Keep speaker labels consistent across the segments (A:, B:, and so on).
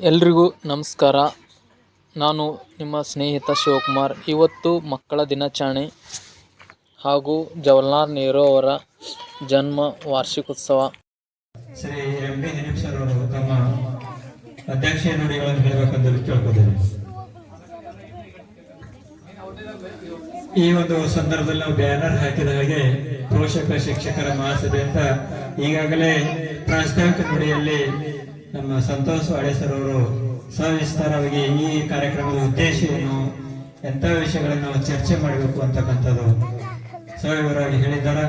A: ಎಲ್ರಿಗೂ ನಮಸ್ಕಾರ. ನಾನು ನಿಮ್ಮ ಸ್ನೇಹಿತ ಶಿವಕುಮಾರ್. ಇವತ್ತು ಮಕ್ಕಳ ದಿನಾಚರಣೆ ಹಾಗೂ ಜವಾಹರ್ಲಾಲ್ ನೆಹರು ಅವರ ಜನ್ಮ ವಾರ್ಷಿಕೋತ್ಸವ.
B: ಶ್ರೀ ಎಂ ಪಿ ತಮ್ಮ ಅಧ್ಯಕ್ಷೀಯ ಹೇಳಬೇಕೆಂದು ಕೇಳ್ಕೊದ್ದೇನೆ ಈ ಒಂದು ಸಂದರ್ಭದಲ್ಲಿ ನಾವು ಬ್ಯಾನರ್ ಹಾಕಿದ ಹಾಗೆ ಪೋಷಕ ಶಿಕ್ಷಕರ ಮಹಾಸಭೆ ಅಂತ ಈಗಾಗಲೇ ಪ್ರಾಸ್ತಾವಿಕ ನುಡಿಯಲ್ಲಿ ನಮ್ಮ ಸಂತೋಷ್ ಸರ್ ಅವರು ಸವಿಸ್ತಾರವಾಗಿ ಈ ಕಾರ್ಯಕ್ರಮದ ಉದ್ದೇಶ ಏನು ಎಂಥ ವಿಷಯಗಳನ್ನು ನಾವು ಚರ್ಚೆ ಮಾಡಬೇಕು ಅಂತಕ್ಕಂಥದ್ದು ಸವಿವರವಾಗಿ ಹೇಳಿದ್ದಾರೆ.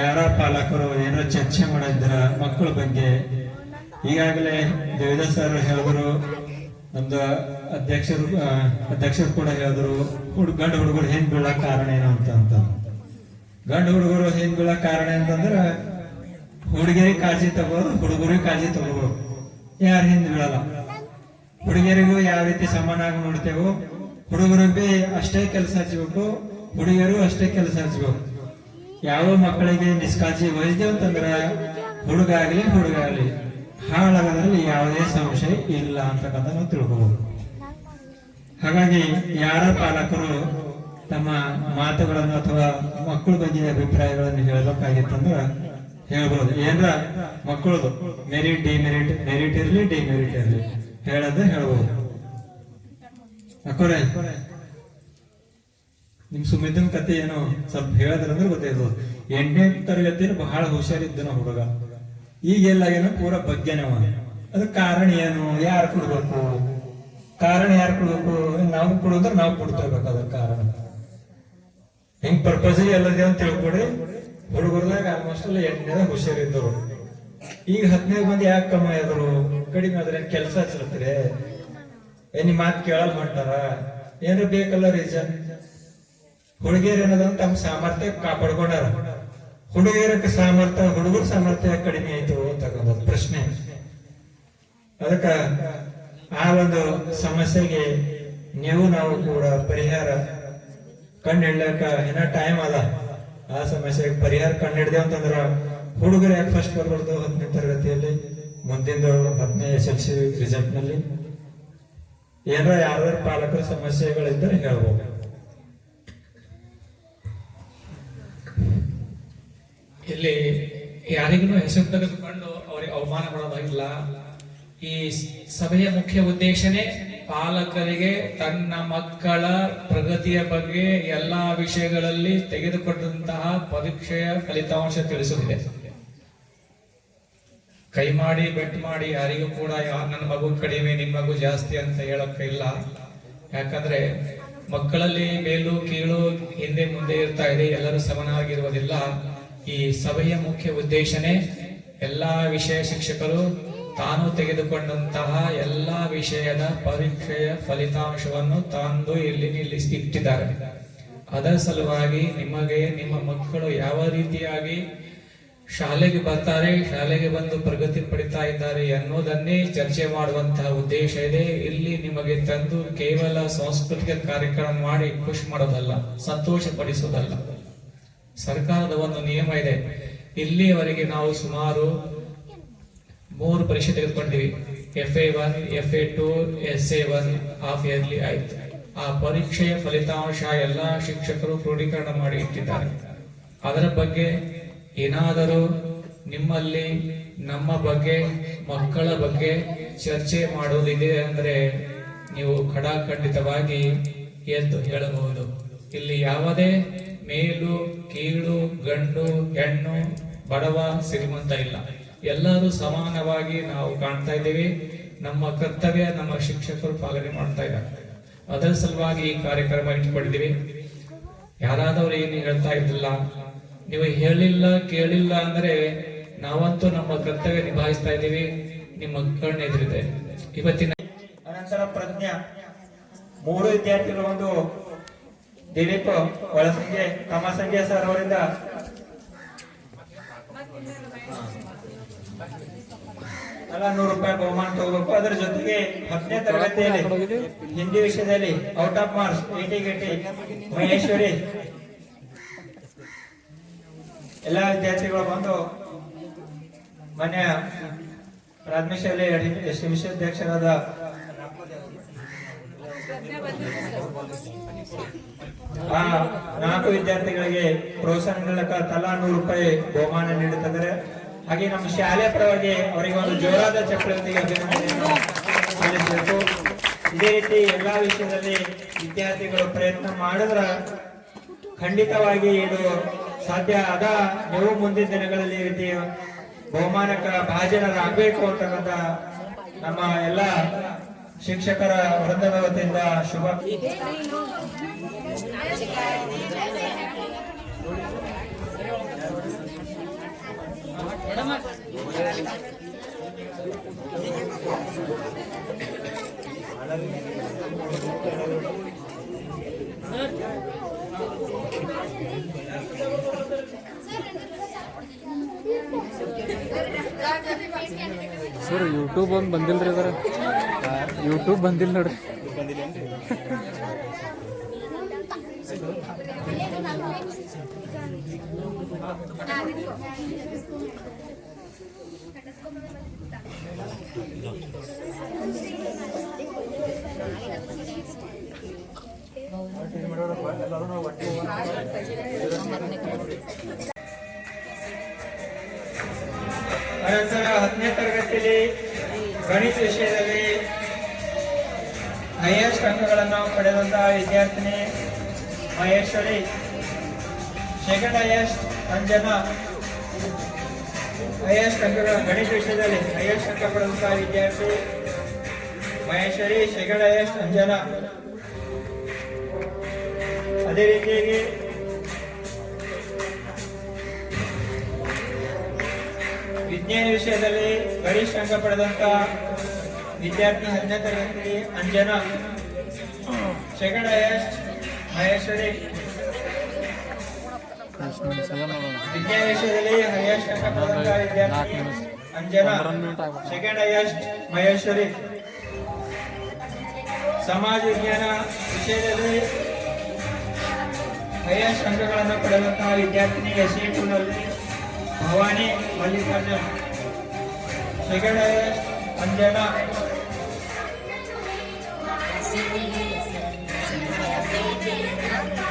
B: ಯಾರ ಪಾಲಕರು ಏನೋ ಚರ್ಚೆ ಮಾಡಿದ್ರ ಮಕ್ಕಳ ಬಗ್ಗೆ ಈಗಾಗಲೇ ದೇವಿದಾಸ್ ಸರ್ ಹೇಳಿದ್ರು, ನಮ್ದು ಅಧ್ಯಕ್ಷರು ಅಧ್ಯಕ್ಷರು ಕೂಡ ಹೇಳಿದ್ರು, ಹುಡ್, ಗಂಡು ಹುಡುಗರು ಹೆಂಗ್ ಬೀಳಕ್ ಕಾರಣ ಏನು ಅಂತ ಅಂತ. ಗಂಡು ಹುಡುಗರು ಹೆಂಗ್ ಬೀಳಕ್ ಕಾರಣ ಅಂತಂದ್ರ ಹುಡುಗಿಯರಿಗೆ ಕಾಳಜಿ ತಗೋದು, ಹುಡುಗರಿಗೆ ಕಾಳಜಿ ತಗೋಬೇಕು. ಯಾರು ಹಿಂದೆ ಬೀಳಲ್ಲ ಹುಡುಗಿಯರಿಗೂ ಯಾವ ರೀತಿ ಸಮಾನಾಗಿ ನೋಡ್ತೇವೋ, ಹುಡುಗರಿಗೆ ಅಷ್ಟೇ ಕೆಲಸ ಹಚ್ಬೇಕು ಹುಡುಗಿಯರು ಅಷ್ಟೇ ಕೆಲಸ ಹಚ್ಬೇಕು ಯಾವ ಮಕ್ಕಳಿಗೆ ನಿಷ್ಕಾಳಜಿ ವಹಿಸಿದೆವು ಅಂತಂದ್ರೆ, ಹುಡುಗ ಆಗಲಿ ಹುಡುಗ ಆಗಲಿ, ಹಾಳಾಗೋದ್ರಲ್ಲಿ ಯಾವುದೇ ಸಂಶಯ ಇಲ್ಲ ಅಂತಕ್ಕಂಥ ನಾವು ತಿಳ್ಕೋಬಹುದು ಹಾಗಾಗಿ ಯಾರ ಪಾಲಕರು ತಮ್ಮ ಮಾತುಗಳನ್ನು ಅಥವಾ ಮಕ್ಕಳ ಬಗ್ಗೆ ಅಭಿಪ್ರಾಯಗಳನ್ನು ಹೇಳಬೇಕಾಗಿತ್ತಂದ್ರ ಹೇಳ್ಬೋದು ಏನ್ರ ಮಕ್ಕಳದು ಮೆರಿಟ್ ಡಿಮೆರಿಟ್ ಮೆರಿಟ್ ಇರ್ಲಿ ಡಿಮೆರಿಟ್ ಇರಲಿ. ಹೇಳದ ಹೇಳ್ಬೋದು ಅಕ್ಕೋರೆ, ನಿಮ್ ಸುಮಿತನ್ ಕತೆ ಏನೋ ಸ್ವಲ್ಪ ಹೇಳದ್ರಂದ್ರೆ ಗೊತ್ತಾಯ್ತು ಎಂಟನೇ ತರಗತಿ ಬಹಳ ಹುಷಾರಿದ್ದನ ಹುಡುಗ. ಈಗ ಏನೋ ಪೂರ ಬಗ್ಗೆನವ. ಅದಕ್ಕೆ ಕಾರಣ ಏನು? ಯಾರು ಕೊಡ್ಬೇಕು? ಕಾರಣ ಯಾರು ಕೊಡ್ಬೇಕು? ನಾವು ಕೊಡೋದ್ರ ನಾವು ಕೊಡ್ತಿರ್ಬೇಕು ಅದ್ರ ಕಾರಣ. ಹೆಂಗ್ ಪರ್ಪಸ್ ಎಲ್ಲದೇ ಅಂತ ತಿಳ್ಕೊಡ್ರಿ ಹುಡುಗರ್ದಾಗ ಆಲ್ಮೋಸ್ಟ್ ಎಲ್ಲ ಜನ ಹುಷಾರಿದ್ದರು. ಈಗ ಹದಿನೈದು ಮಂದಿ ಯಾಕೆ ಕಮ್ಮ ಆದ್ರು? ಕಡಿಮೆ ಆದ್ರೆ ಕೆಲಸ ಹಚ್ಚಿರ್ತೀರಿ ಏ ನಿಮ್ ಮಾತು ಕೇಳಲ್ ಹೊಂಟಾರ? ಏನ್ರ ಬೇಕಲ್ಲ ರೀಸನ್ ಹುಡುಗಿಯರ್ ಏನದ ತಮ್ಮ ಸಾಮರ್ಥ್ಯ ಕಾಪಾಡ್ಕೊಂಡಾರ. ಹುಡುಗಿಯರ ಸಾಮರ್ಥ್ಯ, ಹುಡುಗರ ಸಾಮರ್ಥ್ಯ ಕಡಿಮೆ ಆಯ್ತು ಅಂತಕ್ಕಂಥದ್ದು ಪ್ರಶ್ನೆ. ಅದಕ್ಕ ಆ ಒಂದು ಸಮಸ್ಯೆಗೆ ನೀವು, ನಾವು ಕೂಡ ಪರಿಹಾರ ಕಂಡಿಡ್ಲಕ್ಕ ಏನ ಟೈಮ್ ಅದ. ಆ ಸಮಸ್ಯೆಗೆ ಪರಿಹಾರ ಕಂಡಿಡ್ದೇವ್ ಅಂತಂದ್ರ ಹುಡುಗರು ಯಾಕೆ ಫಸ್ಟ್ ಬರ್ಬಾರ್ದು ಹತ್ತನೇ ತರಗತಿಯಲ್ಲಿ? ಮುಂದಿನ ಹತ್ತನೇ ಎಸ್ ಎಲ್ ಸಿ ರಿಸಲ್ಟ್ನಲ್ಲಿ. ಏನಾರ ಯಾರ್ಯಾರ ಪಾಲಕರ ಸಮಸ್ಯೆಗಳಿದ್ದರೆ ಹೇಳ್ಬೋದು.
C: ಇಲ್ಲಿ ಯಾರಿಗೂ ಹೆಸರು ತೆಗೆದುಕೊಂಡು ಅವರಿಗೆ ಅವಮಾನ ಮಾಡೋದಾಗಿಲ್ಲ. ಈ ಸಭೆಯ ಮುಖ್ಯ ಉದ್ದೇಶನೇ ಪಾಲಕರಿಗೆ ತನ್ನ ಮಕ್ಕಳ ಪ್ರಗತಿಯ ಬಗ್ಗೆ ಎಲ್ಲಾ ವಿಷಯಗಳಲ್ಲಿ ತೆಗೆದುಕೊಂಡಂತಹ ಪರೀಕ್ಷೆಯ ಫಲಿತಾಂಶ ತಿಳಿಸುತ್ತಿದೆ. ಕೈ ಮಾಡಿ, ಬೆಟ್ ಮಾಡಿ, ಯಾರಿಗೂ ಕೂಡ ಯಾರು ನನ್ನ ಮಗು ಕಡಿಮೆ ನಿಮ್ಮ ಮಗು ಜಾಸ್ತಿ ಅಂತ ಹೇಳಕ್ಕೆ ಇಲ್ಲ. ಯಾಕಂದ್ರೆ ಮಕ್ಕಳಲ್ಲಿ ಮೇಲು, ಕೀಳು ಹಿಂದೆ ಮುಂದೆ ಇರ್ತಾ ಇದೆ, ಎಲ್ಲರೂ ಸಮನಾಗಿರುವುದಿಲ್ಲ. ಈ ಸಭೆಯ ಮುಖ್ಯ ಉದ್ದೇಶನೇ ಎಲ್ಲಾ ವಿಷಯ ಶಿಕ್ಷಕರು ತಾನು ತೆಗೆದುಕೊಂಡಂತಹ ಎಲ್ಲ ವಿಷಯದ ಪರೀಕ್ಷೆಯ ಫಲಿತಾಂಶವನ್ನು ತಂದು ಇಲ್ಲಿ ನಿಲ್ಲಿಸಿ ಇಟ್ಟಿದ್ದಾರೆ. ಅದರ ಸಲುವಾಗಿ ನಿಮಗೆ ನಿಮ್ಮ ಮಕ್ಕಳು ಯಾವ ರೀತಿಯಾಗಿ ಶಾಲೆಗೆ ಬರ್ತಾರೆ, ಶಾಲೆಗೆ ಬಂದು ಪ್ರಗತಿ ಪಡಿತಾ ಇದ್ದಾರೆ ಅನ್ನೋದನ್ನೇ ಚರ್ಚೆ ಮಾಡುವಂತಹ ಉದ್ದೇಶ ಇದೆ. ಇಲ್ಲಿ ನಿಮಗೆ ತಂದು ಕೇವಲ ಸಾಂಸ್ಕೃತಿಕ ಕಾರ್ಯಕ್ರಮ ಮಾಡಿ ಖುಷಿ ಮಾಡೋದಲ್ಲ ಸಂತೋಷ ಪಡಿಸೋದಲ್ಲ ಸರ್ಕಾರದ ಒಂದು ನಿಯಮ ಇದೆ. ಇಲ್ಲಿಯವರೆಗೆ ನಾವು ಸುಮಾರು ಮೂರು ಪರೀಕ್ಷೆ ತೆಗೆದುಕೊಂಡಿವಿ. F A one F A two S A one half yearly ಆಯ್ತು. ಆ ಪರೀಕ್ಷೆಯ ಫಲಿತಾಂಶ ಎಲ್ಲ ಶಿಕ್ಷಕರು ಕ್ರೋಢೀಕರಣ ಮಾಡಿ ಇಟ್ಟಿದ್ದಾರೆ. ಅದರ ಬಗ್ಗೆ ಏನಾದರೂ ನಿಮ್ಮಲ್ಲಿ ನಮ್ಮ ಬಗ್ಗೆ, ಮಕ್ಕಳ ಬಗ್ಗೆ ಚರ್ಚೆ ಮಾಡುವುದಿದೆ ಅಂದ್ರೆ ನೀವು ಖಡಾಖಂಡಿತವಾಗಿ ಎಂದು ಹೇಳಬಹುದು. ಇಲ್ಲಿ ಯಾವುದೇ ಮೇಲು, ಕೀಳು, ಗಂಡು, ಹೆಣ್ಣು, ಬಡವ, ಶ್ರೀಮಂತ ಇಲ್ಲ. ಎಲ್ಲರೂ ಸಮಾನವಾಗಿ ನಾವು ಕಾಣ್ತಾ ಇದ್ದೀವಿ. ನಮ್ಮ ಕರ್ತವ್ಯ, ನಮ್ಮ ಶಿಕ್ಷಕರು ಪಾಲನೆ ಮಾಡ್ತಾ ಇದ್ದಾರೆ. ಅದರ ಸಲುವಾಗಿ ಈ ಕಾರ್ಯಕ್ರಮ ಇಟ್ಕೊಂಡಿದ್ದೀವಿ. ಯಾರಾದವ್ರು ಏನು ಹೇಳ್ತಾ ಇದ್ದಿಲ್ಲ. ನೀವು ಹೇಳಿಲ್ಲ, ಕೇಳಿಲ್ಲ ಅಂದ್ರೆ ನಾವಂತೂ ನಮ್ಮ ಕರ್ತವ್ಯ ನಿಭಾಯಿಸ್ತಾ ಇದ್ದೀವಿ. ನಿಮ್ಮ ಕಣ್ಣು ಎದುರಿದೆ. ಇವತ್ತಿನ
B: ಅನಂತರ ಪ್ರಜ್ಞಾ. ಮೂರು ವಿದ್ಯಾರ್ಥಿಗಳು ಒಂದು ದಿಲೀಪ್ ಒಳಸಂಖ್ಯೆ ಸಂಜೆ ಸರ್ ಅವರಿಂದ. ಎಲ್ಲ ನೂರು ರೂಪಾಯಿ ಬಹುಮಾನ ತಗೋಬೇಕು. ಅದರ ಜೊತೆಗೆ ಹತ್ತನೇ ತರಗತಿಯಲ್ಲಿ ಹಿಂದಿ ವಿಷಯದಲ್ಲಿ out of marks eighty eight Maheshwari. ಎಲ್ಲ ವಿದ್ಯಾರ್ಥಿಗಳು ಬಂದು ಮನೆಯ ಪ್ರಾಥಮಿಕ ಶಾಲೆ ವಿಷಯಾಧ್ಯಕ್ಷರಾದ ಆ ನಾಲ್ಕು ವಿದ್ಯಾರ್ಥಿಗಳಿಗೆ ಪ್ರೋತ್ಸಾಹ ಮೂಲಕ ತಲಾ ನೂರು ರೂಪಾಯಿ ಬಹುಮಾನ ನೀಡುತ್ತಿದ್ದಾರೆ. ಹಾಗೆ ನಮ್ಮ ಶಾಲೆ ಪರವಾಗಿ ಅವರಿಗೆ ಒಂದು ಜೋರಾದ ಚಕ್ರವರ್ತಿಗೆ ಅಭಿನಂದನೆಯನ್ನು ಇದೇ ರೀತಿ ಎಲ್ಲಾ ವಿಷಯದಲ್ಲಿ ವಿದ್ಯಾರ್ಥಿಗಳು ಪ್ರಯತ್ನ ಮಾಡಿದ್ರ ಖಂಡಿತವಾಗಿ ಇದು ಸಾಧ್ಯ ಅದ ನೀವು ಮುಂದಿನ ದಿನಗಳಲ್ಲಿ ರೀತಿ ಬಹುಮಾನಕ ಭಾಜನರಾಗಬೇಕು ಅಂತಕ್ಕಂಥ ನಮ್ಮ ಎಲ್ಲ ಶಿಕ್ಷಕರ ವೃಂದದ ಶುಭ.
A: ಸರ್ ಯೂಟ್ಯೂಬ್ ಒಂದು ಬಂದಿಲ್ಲ ರೀ ಅದರ ಯೂಟ್ಯೂಬ್ ಬಂದಿಲ್ಲ ನೋಡ್ರಿ
B: ಅನಂತರ ಹತ್ತನೇ ತರಗತಿಯಲ್ಲಿ ಗಣಿತ ವಿಷಯದಲ್ಲಿ ಹೈಯೆಸ್ಟ್ ಅಂಕಗಳನ್ನು ಪಡೆದಂತಹ ವಿದ್ಯಾರ್ಥಿನಿ Maheshwari. Second highest Anjana, highest ಅಂಕಗಳ ಗಣಿತ ವಿಷಯದಲ್ಲಿ ಹೈಯೆಸ್ಟ್ ಅಂಕ ಪಡೆದಂತಹ ವಿದ್ಯಾರ್ಥಿ ಮಹೇಶ್ವರಿ ಸೆಕೆಂಡ್ ಹೈಯೆಸ್ಟ್ ಅಂಜನ. ಅದೇ ರೀತಿಯಾಗಿ ವಿಜ್ಞಾನ ವಿಷಯದಲ್ಲಿ ಗರಿಷ್ಠ ಅಂಕ ಪಡೆದಂತ ವಿದ್ಯಾರ್ಥಿ Anjana Anjana. Second highest Maheshwari. ವಿಜ್ಞಾನ ವಿಷಯದಲ್ಲಿ ಹೈಯೆಸ್ಟ್ ವಿದ್ಯಾರ್ಥಿ ಅಂಜನಾ ಸೆಕೆಂಡ್ ಹೈಯೆಸ್ಟ್ ಮಹೇಶ್ವರಿ. ಸಮಾಜ ವಿಜ್ಞಾನ ವಿಷಯದಲ್ಲಿ ಹೈಯೆಸ್ಟ್ ಅಂಕಗಳನ್ನು ಪಡೆದಂತಹ ವಿದ್ಯಾರ್ಥಿನಿ S ಟೂನಲ್ಲಿ Bhavani Mallikarjun. Second highest Anjana.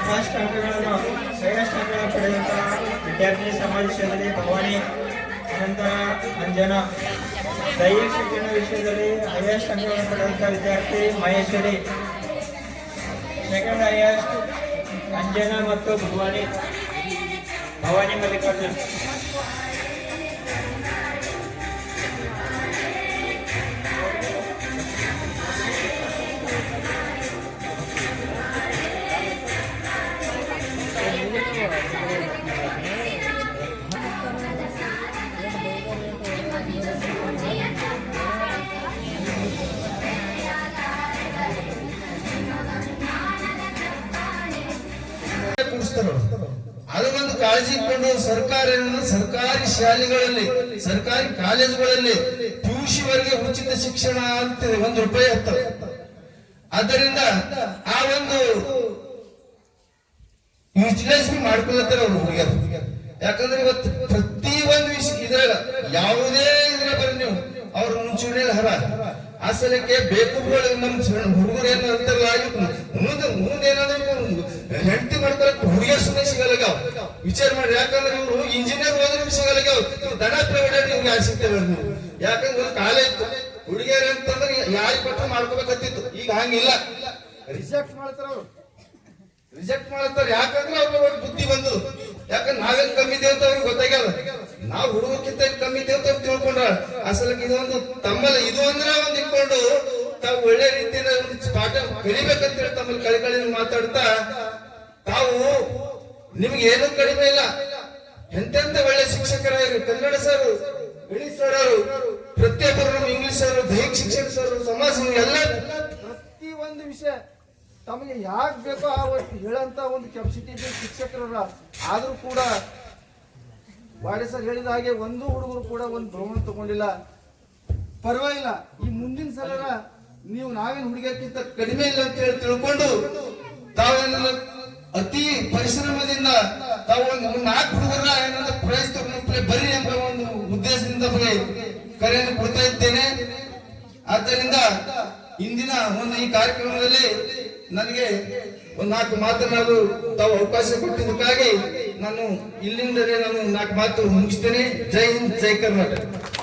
B: First ಅಂಕಗಳನ್ನು ಅಂಕಗಳನ್ನು ಪಡೆದಂತಹ ವಿದ್ಯಾರ್ಥಿ ಸಮಾಜ ಭವಾನಿ ಅನಂತರ ಅಂಜನಾ. ದೈಹಿಕ ಶಿಕ್ಷಣ ವಿಷಯದಲ್ಲಿ ಹೈಯೆಸ್ಟ್ ಅಂಕಗಳನ್ನು ಪಡೆದಂತಹ ವಿದ್ಯಾರ್ಥಿ ಮಹೇಶ್ವರಿ. ಸೆಕೆಂಡ್ ಹೈಯೆಸ್ಟ್ ಅಂಜನಾ ಮತ್ತು ಭವಾನಿ. ಭವಾನಿ ಮಲ್ಲಿಕಾರ್ಜುನ್.
D: ಅವ್ರು. ಅದು ಒಂದು ಇಟ್ಕೊಂಡು ಸರ್ಕಾರ ಸರ್ಕಾರಿ ಶಾಲೆಗಳಲ್ಲಿ, ಸರ್ಕಾರಿ ಕಾಲೇಜುಗಳಲ್ಲಿ ಪಿಯುಸಿ ವರೆಗೆ ಉಚಿತ ಶಿಕ್ಷಣ ಅಂತ ಒಂದು ರೂಪಾಯಿ ಹತ್ತವೆ ಆದ್ದರಿಂದ ಆ ಒಂದು ಯೂಟಿಲೈಸ್ ಮಾಡ್ಕೊಳತ್ತಾರ ಅವ್ರು ಹುಡುಗಿಯರು. ಯಾಕಂದ್ರೆ ಇವತ್ತು ಪ್ರತಿ ಒಂದು ವಿಷಯ ಇದ್ರಾಗ ಯಾವುದೇ ಇದ್ರ ಬರ್ರಿ ನೀವು. ಅವ್ರ ಮುಂಚೂಣಿಯಲ್ಲಿ ಹರ. ಆ ಸಲಕ್ಕೆ ಬೇಕು ನಮ್ ಹುಡುಗರು ಏನು ಅಂತಾರಲ್ಲ ಮುಂದೆ ಮುಂದೆ ಮುಂದೆ ಏನಾದ್ರು ಹೆಂಡತಿ ಮಾಡ್ಕೊಳಕ್ ಹುಡುಗಿಯ ಸುಮ್ಮನೆ ಸಿಗಲ್ಲ ವಿಚಾರ ಮಾಡಿ, ಯಾಕಂದ್ರೆ ಇವರು ಇಂಜಿನಿಯರ್ ಹೋದ್ರೆ ಸಿಗಲ್ಲ ಇವ್ರು ದನ ಪ್ರೈವೇಟ್ ಇವ್ರಿಗೆ ಯಾರು ಸಿಗ್ತೇವೆ ಯಾಕಂದ್ರೆ ಕಾಲೇಜ್ ಹುಡುಗಿಯರ್ ಅಂತಂದ್ರೆ ಯಾರಿಗೆ ಪಟ್ಟ ಮಾಡ್ಕೋಬೇಕಂತಿತ್ತು. ಈಗ ಹಂಗಿಲ್ಲ. ರಿಜೆಕ್ಟ್ ಮಾಡ್ತಾರ ಅವ್ರು ರಿಜೆಕ್ಟ್ ಮಾಡ್ತಾರೆ. ಯಾಕಂದ್ರೆ ಅವ್ರಿಗೆ ಬುದ್ಧಿ ಬಂದು ಯಾಕಂದ್ರೆ ನಾವೇನ್ ಕಮ್ಮಿ ಅಂತ ಅವ್ರಿಗೆ ಗೊತ್ತಾಗ್ಯದ? ನಾವು ಹುಡುಗಕ್ಕಿಂತ ಕಮ್ಮಿ ಅಂತ ತಿಳ್ಕೊಂಡ್ರ? ಅಸಲಕ್ಕೆ ಇದೊಂದು ತಮ್ಮಲ್ಲಿ ಇದು ಅಂದ್ರೆ ಒಂದು ಇಟ್ಕೊಂಡು ತಾವು ಒಳ್ಳೆ ರೀತಿಯಿಂದ ಒಂದು ಪಾಠ ಕಲಿಬೇಕಂತ ಹೇಳಿ ತಮ್ಮಲ್ಲಿ ಕಳಿಕಳಿ ಮಾತಾಡ್ತಾ ತಾವು ನಿಮ್ಗೆ ಏನೂ ಕಡಿಮೆ ಇಲ್ಲ. ಎಂತೆಂತ ಒಳ್ಳೆ ಶಿಕ್ಷಕರಾಗಿ ಕನ್ನಡ ಸರ್ ಇಂಗ್ಲಿಷ್ ಸರ್ ಅವರು ಪ್ರತಿಯೊಬ್ಬರು ಇಂಗ್ಲಿಷ್ ಸರ್, ದೈಹಿಕ ಶಿಕ್ಷಕ ಸರ್, ಸಮಾಜ ಎಲ್ಲ ಪ್ರತಿ ಒಂದು ವಿಷಯ ತಮಗೆ ಯಾಕೆ ಬೇಕೋ ಆ ಒಂದು ಹೇಳಂತ ಒಂದು ಕೆಪಾಸಿಟಿ ಇದೆ ಶಿಕ್ಷಕರ ಆದರೂ ಕೂಡ ಬಾಡಿ ಸರ್ ಹೇಳಿದ ಹಾಗೆ ಒಂದು ಹುಡುಗರು ಕೂಡ ಒಂದು ಭ್ರಮಣ ತಗೊಂಡಿಲ್ಲ. ಪರವಾಗಿಲ್ಲ, ಈ ಮುಂದಿನ ಸಲ ನೀವು ನಾವೇನು ಹುಡುಗಿಯಕ್ಕಿಂತ ಕಡಿಮೆ ಇಲ್ಲ ಅಂತ ಹೇಳಿ ತಿಳ್ಕೊಂಡು ತಾವೇನ ಅತಿ ಪರಿಶ್ರಮದಿಂದ ತಾವು ಒಂದು ನಾಲ್ಕು ಹುಡುಗರ ಏನಂತ ಪ್ರೈಸ್ ತಗೊಂಡು ಬರ್ರಿ ಎಂಬ ಒಂದು ಉದ್ದೇಶದಿಂದ ಕರೆಯನ್ನು ಕೊಡ್ತಾ ಇದ್ದೇನೆ. ಆದ್ದರಿಂದ ಇಂದಿನ ಒಂದು ಈ ಕಾರ್ಯಕ್ರಮದಲ್ಲಿ ನನಗೆ ಒಂದು ನಾಲ್ಕು ಮಾತನಾಡಲು ತಾವು ಅವಕಾಶ ಕೊಟ್ಟಿದ್ದಕ್ಕಾಗಿ ನಾನು ಇಲ್ಲಿಂದಲೇ ನಾನು ನಾಲ್ಕು ಮಾತು ಮುಗಿಸ್ತೇನೆ. ಜೈ ಹಿಂದ್, ಜೈ ಕರ್ನಾಟಕ.